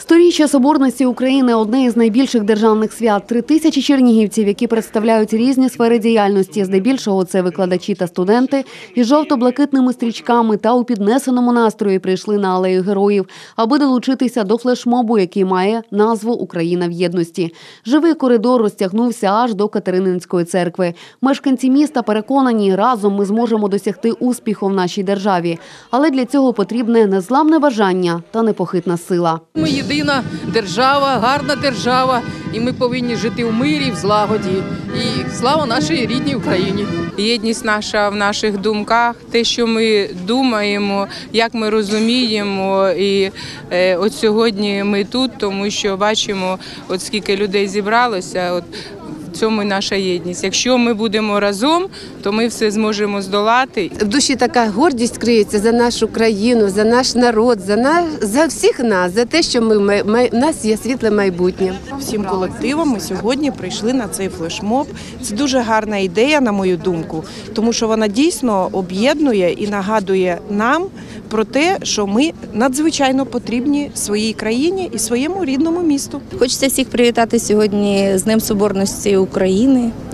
Сторіччя Соборності України одне із найбільших державних свят. Три тисячі чернігівців, які представляють різні сфери діяльності. Здебільшого це викладачі та студенти із жовто-блакитними стрічками та у піднесеному настрої прийшли на алею героїв, аби долучитися до флешмобу, який має назву Україна в єдності. Живий коридор розтягнувся аж до Катерининської церкви. Мешканці міста переконані, разом ми зможемо досягти успіху в нашій державі. Але для цього потрібне незламне бажання та непохитна сила. Ми єдина держава, гарна держава, і ми повинні жити в мирі, в злагоді. І слава нашій рідній Україні. Єдність наша в наших думках, те, що ми думаємо, як ми розуміємо. І е, от сьогодні ми тут, тому що бачимо, от скільки людей зібралося. От цьому і наша єдність. Якщо ми будемо разом, то ми все зможемо здолати. В душі така гордість криється за нашу країну, за наш народ, за нас, за всіх нас, за те, що ми май- май- у нас є світле майбутнє. всім колективом. Ми сьогодні прийшли на цей флешмоб. Це дуже гарна ідея, на мою думку, тому що вона дійсно об'єднує і нагадує нам про те, що ми надзвичайно потрібні своїй країні і своєму рідному місту. Хочеться всіх привітати сьогодні з Днем Соборності України.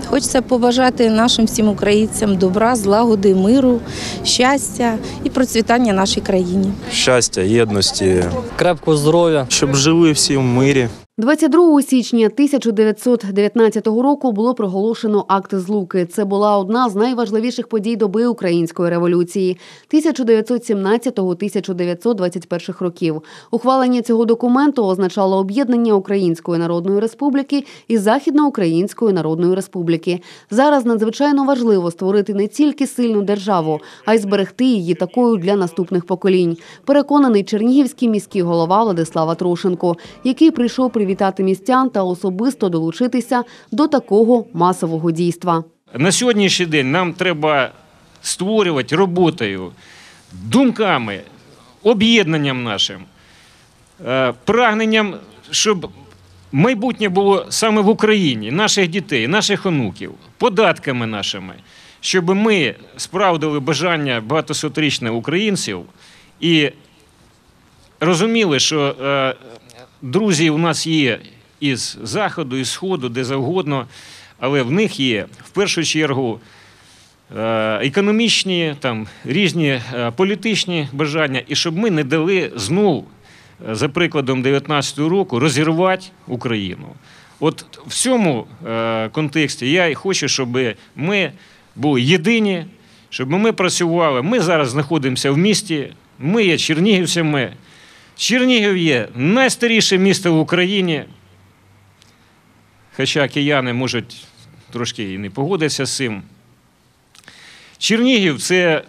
Хочеться побажати нашим всім українцям добра, злагоди, миру, щастя і процвітання нашій країні. щастя, єдності, крепкого здоров'я. щоб жили всі в мирі. 22 січня 1919 року було проголошено акт злуки. Це була одна з найважливіших подій доби української революції 1917-1921 років. Ухвалення цього документу означало об'єднання Української Народної Республіки і Західноукраїнської Народної Республіки. Зараз надзвичайно важливо створити не тільки сильну державу, а й зберегти її такою для наступних поколінь. Переконаний чернігівський міський голова Владислава Трошенко, який прийшов привітати містян та особисто долучитися до такого масового дійства. На сьогоднішній день нам треба створювати роботою, думками, об'єднанням нашим, е, прагненням, щоб майбутнє було саме в Україні, наших дітей, наших онуків, податками нашими, щоб ми справдили бажання багатосотрічних українців і розуміли, що е, друзі у нас є із заходу, із сходу, де завгодно, але в них є в першу чергу е, економічні, там, різні е, політичні бажання, і щоб ми не дали знов, е, за прикладом 19-го року, розірвати Україну. От в цьому контексті я хочу, щоб ми були єдині, щоб ми працювали. Ми зараз знаходимося в місті, ми є чернігівцями. Чернігів є найстаріше місто в Україні. Хоча кияни можуть трошки і не погодитися з цим. Чернігів це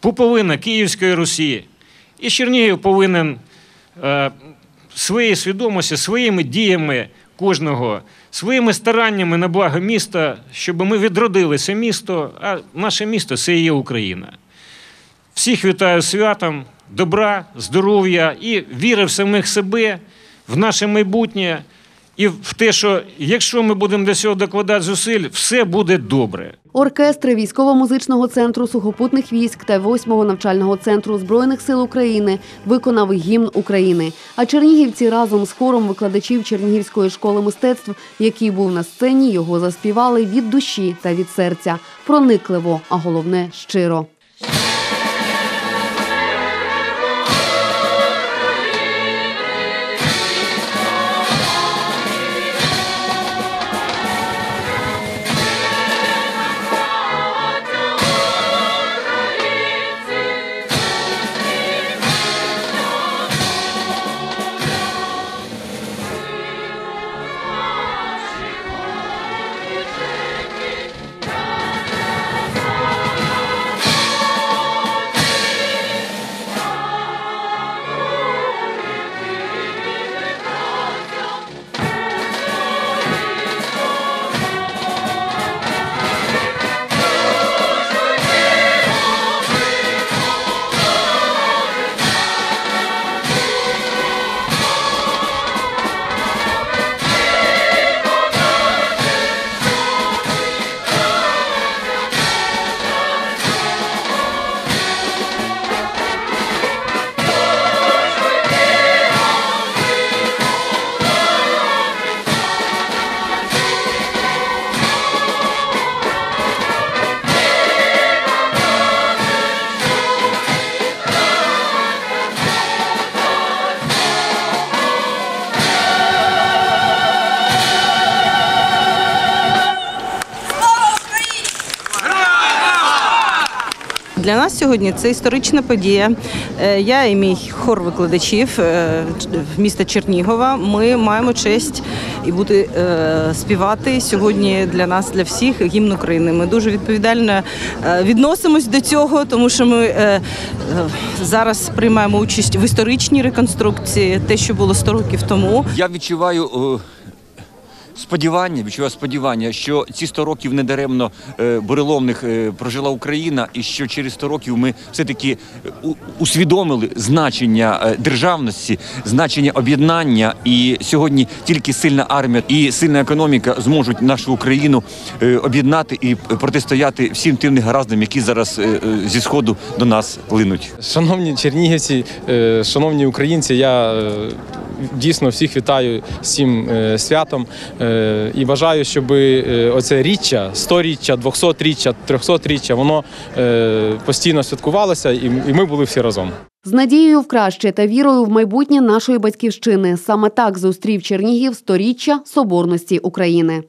пуповина Київської Русі. І Чернігів повинен е, своєю свідомості, своїми діями кожного, своїми стараннями на благо міста, щоб ми відродили це місто, а наше місто це і є Україна. Всіх вітаю святом, добра, здоров'я і віри в самих себе, в наше майбутнє і в те, що якщо ми будемо до цього докладати зусиль, все буде добре. Оркестри військово-музичного центру сухопутних військ та 8-го навчального центру Збройних сил України виконав гімн України. А чернігівці разом з хором викладачів Чернігівської школи мистецтв, який був на сцені, його заспівали від душі та від серця, проникливо, а головне щиро. Для нас сьогодні це історична подія. Е, Я і мій хор викладачів е, міста Чернігова. Ми маємо честь і бути е, співати сьогодні для нас, для всіх гімн України. Ми дуже відповідально відносимось до цього, тому що ми зараз приймаємо участь в історичній реконструкції, те, що було 100 років тому. Я відчуваю сподівання, відчуваю сподівання, що ці 100 років недаремно е, буреломних е, прожила Україна, і що через 100 років ми все-таки е, усвідомили значення державності, значення об'єднання. І сьогодні тільки сильна армія і сильна економіка зможуть нашу Україну об'єднати і протистояти всім тим негараздам, які зараз зі сходу до нас линуть. Шановні чернігівці, шановні українці, я дійсно всіх вітаю з цим е, святом е, і бажаю, щоб е, оце річчя, 100-річчя, 200-річчя, 300-річчя, воно постійно святкувалося і ми були всі разом. З надією в краще та вірою в майбутнє нашої батьківщини. Саме так зустрів Чернігів сторіччя соборності України.